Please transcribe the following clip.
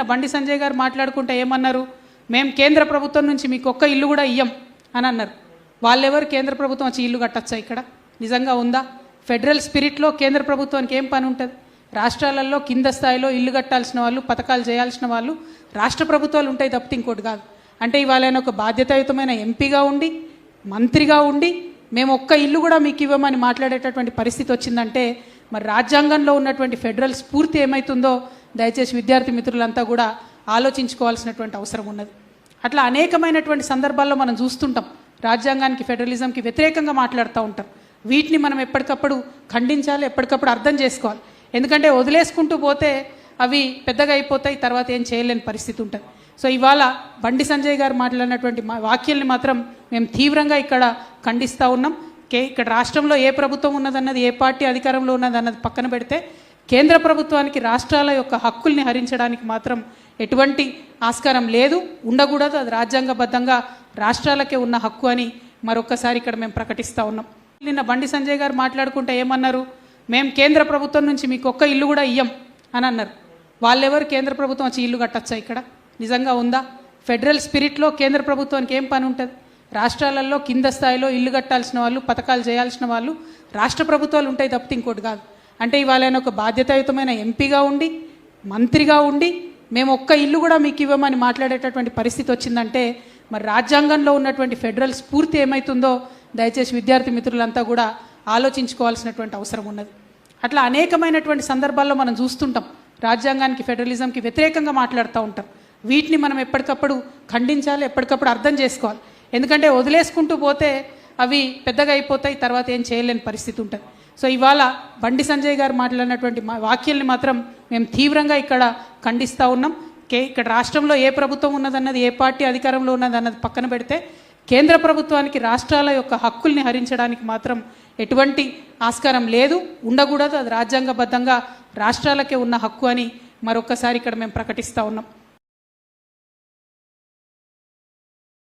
నిన్న బండి సంజయ్ గారు మాట్లాడుకుంటే ఏమన్నారు? మేము కేంద్ర ప్రభుత్వం నుంచి మీకు ఒక్క ఇల్లు కూడా ఇయ్యం అని అన్నారు. వాళ్ళెవరు కేంద్ర ప్రభుత్వం వచ్చి ఇల్లు కట్టచ్చా ఇక్కడ? నిజంగా ఉందా? ఫెడరల్ స్పిరిట్లో కేంద్ర ప్రభుత్వానికి ఏం పని ఉంటుంది? రాష్ట్రాలలో కింద స్థాయిలో ఇల్లు కట్టాల్సిన వాళ్ళు పథకాలు చేయాల్సిన వాళ్ళు రాష్ట్ర ప్రభుత్వాలు ఉంటాయి తప్పితే ఇంకోటి కాదు. అంటే ఇవాళ ఆయన ఒక బాధ్యతాయుతమైన ఎంపీగా ఉండి మంత్రిగా ఉండి మేము ఒక్క ఇల్లు కూడా మీకు ఇవ్వమని మాట్లాడేటటువంటి పరిస్థితి వచ్చిందంటే మరి రాజ్యాంగంలో ఉన్నటువంటి ఫెడరల్ స్ఫూర్తి ఏమవుతుందో దయచేసి విద్యార్థి మిత్రులంతా కూడా ఆలోచించుకోవాల్సినటువంటి అవసరం ఉన్నది. అట్లా అనేకమైనటువంటి సందర్భాల్లో మనం చూస్తుంటాం. రాజ్యాంగానికి ఫెడరలిజంకి వ్యతిరేకంగా మాట్లాడుతూ ఉంటాం. వీటిని మనం ఎప్పటికప్పుడు ఖండించాలి ఎప్పటికప్పుడు అర్థం చేసుకోవాలి. ఎందుకంటే వదిలేసుకుంటూ పోతే అవి పెద్దగా అయిపోతాయి తర్వాత ఏం చేయలేని పరిస్థితి ఉంటుంది. సో ఇవాళ బండి సంజయ్ గారు మాట్లాడినటువంటి మా వాక్యాల్ని మాత్రం మేము తీవ్రంగా ఇక్కడ ఖండిస్తూ ఉన్నాం. కే ఇక్కడ రాష్ట్రంలో ఏ ప్రభుత్వం ఉన్నదన్నది ఏ పార్టీ అధికారంలో ఉన్నదన్నది పక్కన పెడితే కేంద్ర ప్రభుత్వానికి రాష్ట్రాల యొక్క హక్కుల్ని హరించడానికి మాత్రం ఎటువంటి ఆస్కారం లేదు. ఉండకూడదు అది రాజ్యాంగబద్ధంగా రాష్ట్రాలకే ఉన్న హక్కు అని మరొకసారి ఇక్కడ మేము ప్రకటిస్తూ ఉన్నాం. నిన్న బండి సంజయ్ గారు మాట్లాడుకుంటే ఏమన్నారు? మేము కేంద్ర ప్రభుత్వం నుంచి మీకు ఒక్క ఇల్లు కూడా ఇయ్యం అని అన్నారు. వాళ్ళెవరు కేంద్ర ప్రభుత్వం వచ్చి ఇల్లు కట్టచ్చా ఇక్కడ? నిజంగా ఉందా? ఫెడరల్ స్పిరిట్లో కేంద్ర ప్రభుత్వానికి ఏం పని ఉంటుంది? రాష్ట్రాలలో కింద స్థాయిలో ఇల్లు కట్టాల్సిన వాళ్ళు పథకాలు చేయాల్సిన వాళ్ళు రాష్ట్ర ప్రభుత్వాలు ఉంటాయి తప్పితే ఇంకోటి కాదు. అంటే ఇవాళ ఆయన ఒక బాధ్యతాయుతమైన ఎంపీగా ఉండి మంత్రిగా ఉండి మేము ఒక్క ఇల్లు కూడా మీకు ఇవ్వమని మాట్లాడేటటువంటి పరిస్థితి వచ్చిందంటే మరి రాజ్యాంగంలో ఉన్నటువంటి ఫెడరల్ స్ఫూర్తి ఏమవుతుందో దయచేసి విద్యార్థి మిత్రులంతా కూడా ఆలోచించుకోవాల్సినటువంటి అవసరం ఉన్నది. అట్లా అనేకమైనటువంటి సందర్భాల్లో మనం చూస్తుంటాం. రాజ్యాంగానికి ఫెడరలిజంకి వ్యతిరేకంగా మాట్లాడుతూ ఉంటాం. వీటిని మనం ఎప్పటికప్పుడు ఖండించాలి ఎప్పటికప్పుడు అర్థం చేసుకోవాలి. ఎందుకంటే వదిలేసుకుంటూ పోతే అవి పెద్దగా అయిపోతాయి తర్వాత ఏం చేయలేని పరిస్థితి ఉంటుంది. సో ఇవాళ బండి సంజయ్ గారు మాట్లాడినటువంటి మా వాక్యాల్ని మాత్రం మేము తీవ్రంగా ఇక్కడ ఖండిస్తూ ఉన్నాం. కే ఇక్కడ రాష్ట్రంలో ఏ ప్రభుత్వం ఉన్నదన్నది ఏ పార్టీ అధికారంలో ఉన్నదన్నది పక్కన పెడితే కేంద్ర ప్రభుత్వానికి రాష్ట్రాల యొక్క హక్కుల్ని హరించడానికి మాత్రం ఎటువంటి ఆస్కారం లేదు. ఉండకూడదు అది రాజ్యాంగబద్ధంగా రాష్ట్రాలకే ఉన్న హక్కు అని మరొకసారి ఇక్కడ మేము ప్రకటిస్తూ ఉన్నాం.